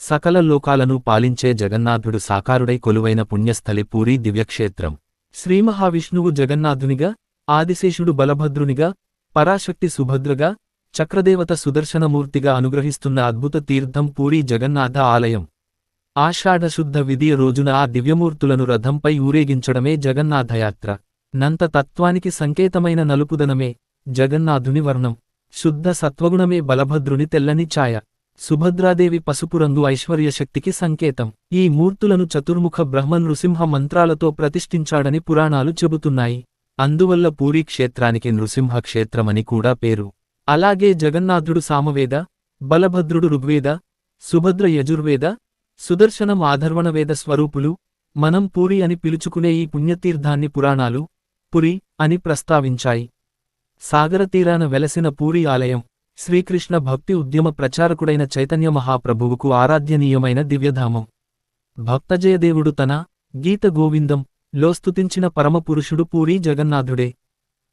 సకల లోకాలను పాలించే జగన్నాథుడు సాకారుడై కొలువైన పుణ్యస్థలి పూరీ దివ్యక్షేత్రం. శ్రీమహావిష్ణువు జగన్నాథునిగా ఆదిశేషుడు బలభద్రునిగా పరాశక్తి సుభద్రగా చక్రదేవత సుదర్శనమూర్తిగా అనుగ్రహిస్తున్న అద్భుత తీర్థం పూరీ జగన్నాథ ఆలయం. ఆషాఢశుద్ధ విధియ రోజున ఆ దివ్యమూర్తులను రథంపై ఊరేగించడమే జగన్నాథయాత్ర. నంత తత్వానికి సంకేతమైన నలుపుదనమే జగన్నాథుని వర్ణం. శుద్ధ సత్వగుణమే బలభద్రుని తెల్లని ఛాయ. సుభద్రాదేవి పసుపు రంగు ఐశ్వర్యశక్తికి సంకేతం. ఈ మూర్తులను చతుర్ముఖ బ్రహ్మ నృసింహ మంత్రాలతో ప్రతిష్ఠించాడని పురాణాలు చెబుతున్నాయి. అందువల్ల పూరీ క్షేత్రానికి నృసింహ క్షేత్రమని కూడా పేరు. అలాగే జగన్నాథుడు సామవేద బలభద్రుడు ఋగ్వేద సుభద్ర యజుర్వేద సుదర్శనం ఆధర్వణవేద స్వరూపులు మనం పూరి అని పిలుచుకునే ఈ పుణ్యతీర్థాన్ని పురాణాలు పురి అని ప్రస్తావించాయి. సాగరతీరాన వెలసిన పూరి ఆలయం శ్రీకృష్ణ భక్తి ఉద్యమ ప్రచారకుడైన చైతన్య మహాప్రభువుకు ఆరాధ్యనీయమైన దివ్యధామం. భక్తజయదేవుడు తన గీత గోవిందం లో స్తుతించిన పరమపురుషుడు పూరీ జగన్నాథుడే.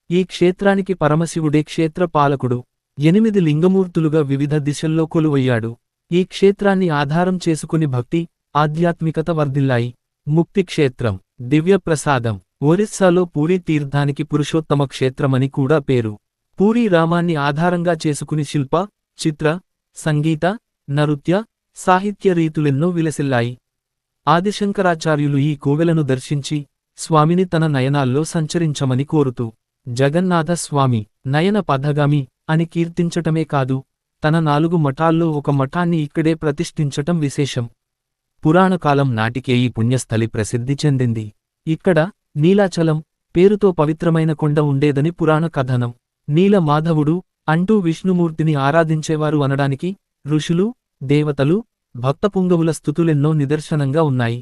ఈ క్షేత్రానికి పరమశివుడే క్షేత్ర పాలకుడు ఎనిమిది లింగమూర్తులుగా వివిధ దిశల్లో కొలువయ్యాడు. ఈ క్షేత్రాన్ని ఆధారం చేసుకుని భక్తి ఆధ్యాత్మికత వర్ధిల్లాయి. ముక్తి క్షేత్రం దివ్య ప్రసాదం ఒరిస్సాలో పూరీ తీర్థానికి పురుషోత్తమ క్షేత్రమని కూడా పేరు. పూరీ రామాన్ని ఆధారంగా చేసుకుని శిల్ప చిత్ర సంగీత నృత్య సాహిత్య రీతులెన్నో విలసిల్లాయి. ఆదిశంకరాచార్యులు ఈ కోవెలను దర్శించి స్వామిని తన నయనాల్లో సంచరించమని కోరుతూ జగన్నాథస్వామి నయన పథగామి అని కీర్తించటమే కాదు తన నాలుగు మఠాల్లో ఒక మఠాన్ని ఇక్కడే ప్రతిష్ఠించటం విశేషం. పురాణకాలం నాటికే ఈ పుణ్యస్థలి ప్రసిద్ధి చెందింది. ఇక్కడ నీలాచలం పేరుతో పవిత్రమైన కొండ ఉండేదని పురాణ కథనం. నీల మాధవుడు అంటూ విష్ణుమూర్తిని ఆరాధించేవారు అనడానికి ఋషులు దేవతలు భక్తపుంగవుల స్థుతులెన్నో నిదర్శనంగా ఉన్నాయి.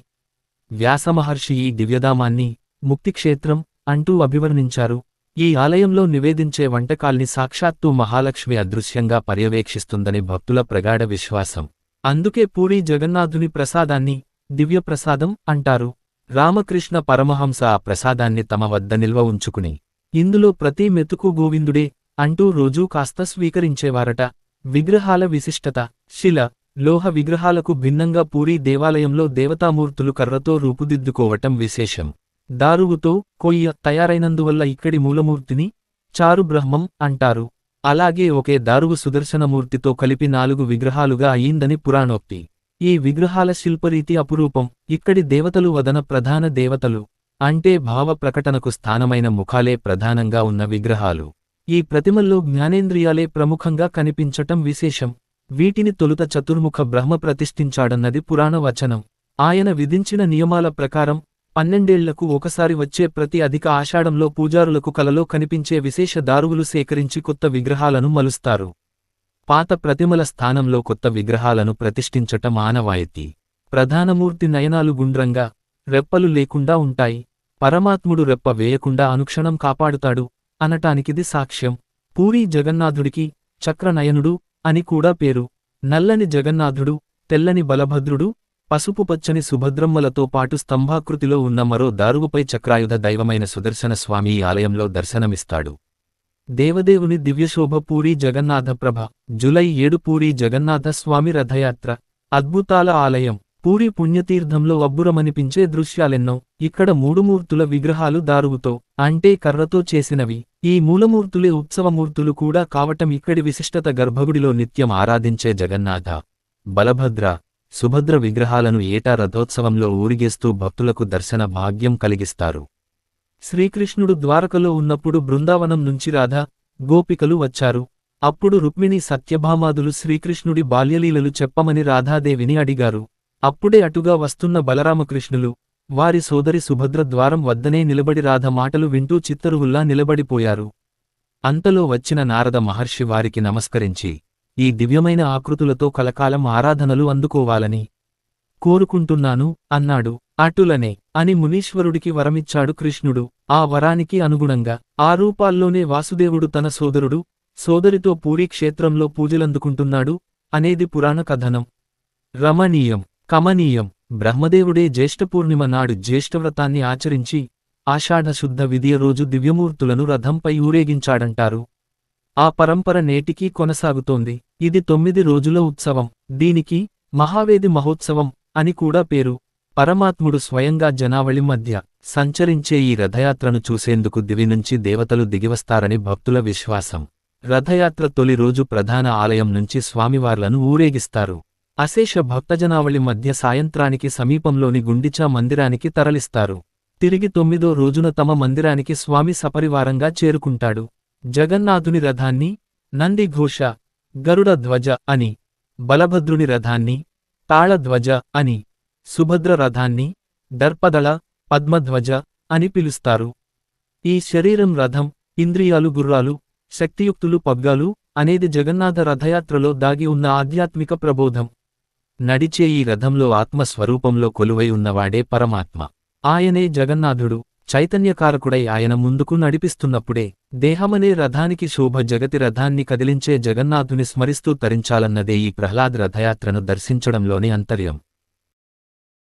వ్యాసమహర్షి ఈ దివ్యధామాన్ని ముక్తిక్షేత్రం అంటూ అభివర్ణించారు. ఈ ఆలయంలో నివేదించే వంటకాల్ని సాక్షాత్తు మహాలక్ష్మి అదృశ్యంగా పర్యవేక్షిస్తుందని భక్తుల ప్రగాఢ విశ్వాసం. అందుకే పూరీ జగన్నాథుని ప్రసాదాన్ని దివ్యప్రసాదం అంటారు. రామకృష్ణ పరమహంస ఆ ప్రసాదాన్ని తమ వద్ద నిల్వ ఉంచుకుని ఇందులో ప్రతి మెతుకు గోవిందుడే అంటూ రోజూ కాస్త స్వీకరించేవారట. విగ్రహాల విశిష్టత శిల లోహ విగ్రహాలకు భిన్నంగా పూరీ దేవాలయంలో దేవతామూర్తులు కర్రతో రూపుదిద్దుకోవటం విశేషం. దారువుతో కొయ్య తయారైనందువల్ల ఇక్కడి మూలమూర్తిని చారు బ్రహ్మం అంటారు. అలాగే ఒకే దారువు సుదర్శనమూర్తితో కలిపి నాలుగు విగ్రహాలుగా అయిందని పురాణోక్తి. ఈ విగ్రహాల శిల్పరీతి అపురూపం ఇక్కడి దేవతలు వదన ప్రధాన దేవతలు. అంటే భావ ప్రకటనకు స్థానమైన ముఖాలే ప్రధానంగా ఉన్న విగ్రహాలు. ఈ ప్రతిమల్లో జ్ఞానేంద్రియాలే ప్రముఖంగా కనిపించటం విశేషం. వీటిని తొలుత చతుర్ముఖ బ్రహ్మ ప్రతిష్ఠించాడన్నది పురాణ వచనం. ఆయన విధించిన నియమాల ప్రకారం పన్నెండేళ్ళకు ఒకసారి వచ్చే ప్రతి అధిక ఆషాఢంలో పూజారులకు కలలో కనిపించే విశేష దారువులు సేకరించి కొత్త విగ్రహాలను మలుస్తారు. పాత ప్రతిమల స్థానంలో కొత్త విగ్రహాలను ప్రతిష్ఠించటం ఆనవాయితీ ప్రధానమూర్తి నయనాలు గుండ్రంగా రెప్పలు లేకుండా ఉంటాయి. పరమాత్ముడు రెప్ప వేయకుండా అనుక్షణం కాపాడుతాడు అనటానికిది సాక్ష్యం. పూరీ జగన్నాథుడికి చక్రనయనుడు అని కూడా పేరు. నల్లని జగన్నాథుడు తెల్లని బలభద్రుడు పసుపు పచ్చని సుభద్రమ్మలతో పాటు స్తంభాకృతిలో ఉన్న మరో దారువుపై చక్రాయుధ దైవమైన సుదర్శన స్వామి ఈ ఆలయంలో దర్శనమిస్తాడు. దేవదేవుని దివ్యశోభ పూరీ జగన్నాథప్రభ జులై ఏడు పూరీ జగన్నాథ స్వామి రథయాత్ర. అద్భుతాల ఆలయం. పూరి పుణ్యతీర్థంలో అబ్బురమనిపించే దృశ్యాలెన్నో. ఇక్కడ మూడుమూర్తుల విగ్రహాలు దారువుతో అంటే కర్రతో చేసినవి. ఈ మూలమూర్తులే ఉత్సవమూర్తులు కూడా కావటం ఇక్కడి విశిష్టత గర్భగుడిలో నిత్యం ఆరాధించే జగన్నాథ బలభద్ర సుభద్ర విగ్రహాలను ఏటా రథోత్సవంలో ఊరిగేస్తూ భక్తులకు దర్శన భాగ్యం కలిగిస్తారు. శ్రీకృష్ణుడు ద్వారకలో ఉన్నప్పుడు బృందావనం నుంచి రాధ గోపికలు వచ్చారు. అప్పుడు రుక్మిణి సత్యభామాదులు శ్రీకృష్ణుడి బాల్యలీలలు చెప్పమని రాధాదేవిని అడిగారు. అప్పుడే అటుగా వస్తున్న బలరామకృష్ణులు వారి సోదరి సుభద్ర ద్వారం వద్దనే నిలబడి రాధ మాటలు వింటూ చిత్తరువుల్లా నిలబడిపోయారు. అంతలో వచ్చిన నారద మహర్షి వారికి నమస్కరించి ఈ దివ్యమైన ఆకృతులతో కలకాలం ఆరాధనలు అందుకోవాలని కోరుకుంటున్నాను అన్నాడు. అటులనే అని మునీశ్వరుడికి వరమిచ్చాడు కృష్ణుడు. ఆ వరానికి అనుగుణంగా ఆ రూపాల్లోనే వాసుదేవుడు తన సోదరుడు సోదరితో పూరీ క్షేత్రంలో పూజలందుకుంటున్నాడు అనేది పురాణ కథనం. రమణీయం. కమనీయం. బ్రహ్మదేవుడే జ్యేష్ఠపూర్ణిమ నాడు జ్యేష్ఠవ్రతాన్ని ఆచరించి ఆషాఢశుద్ధ విధియ రోజు దివ్యమూర్తులను రథంపై ఊరేగించాడంటారు. ఆ పరంపర నేటికీ కొనసాగుతోంది. ఇది తొమ్మిది రోజుల ఉత్సవం. దీనికి మహావేది మహోత్సవం అని కూడా పేరు. పరమాత్ముడు స్వయంగా జనావళి మధ్య సంచరించే ఈ రథయాత్రను చూసేందుకు దివి నుంచి దేవతలు దిగివస్తారని భక్తుల విశ్వాసం. రథయాత్ర తొలి రోజు ప్రధాన ఆలయం నుంచి స్వామివార్లను ఊరేగిస్తారు. అశేష భక్తజనావళి మధ్య సాయంత్రానికి సమీపంలోని గుండిచా మందిరానికి తరలిస్తారు. తిరిగి తొమ్మిదో రోజున తమ మందిరానికి స్వామి సపరివారంగా చేరుకుంటాడు. జగన్నాథుని రథాన్ని నందిఘోష గరుడ ధ్వజ అని బలభద్రుని రథాన్ని తాళధ్వజ అని సుభద్ర రథాన్ని దర్పదళ పద్మధ్వజ అని పిలుస్తారు. ఈ శరీరం రథం ఇంద్రియాలు గుర్రాలు శక్తియుక్తులు పగ్గాలు అనేది జగన్నాథ రథయాత్రలో దాగి ఉన్న ఆధ్యాత్మిక ప్రబోధం. నడిచే ఈ రథంలో ఆత్మస్వరూపంలో కొలువై ఉన్నవాడే పరమాత్మ. ఆయనే జగన్నాథుడు చైతన్యకారకుడై ఆయన ముందుకు నడిపిస్తున్నప్పుడే దేహమనే రథానికి శోభ జగతి రథాన్ని కదిలించే జగన్నాథుని స్మరిస్తూ తరించాలన్నదే ఈ ప్రహ్లాద్ రథయాత్రను దర్శించడంలోని అంతర్యం.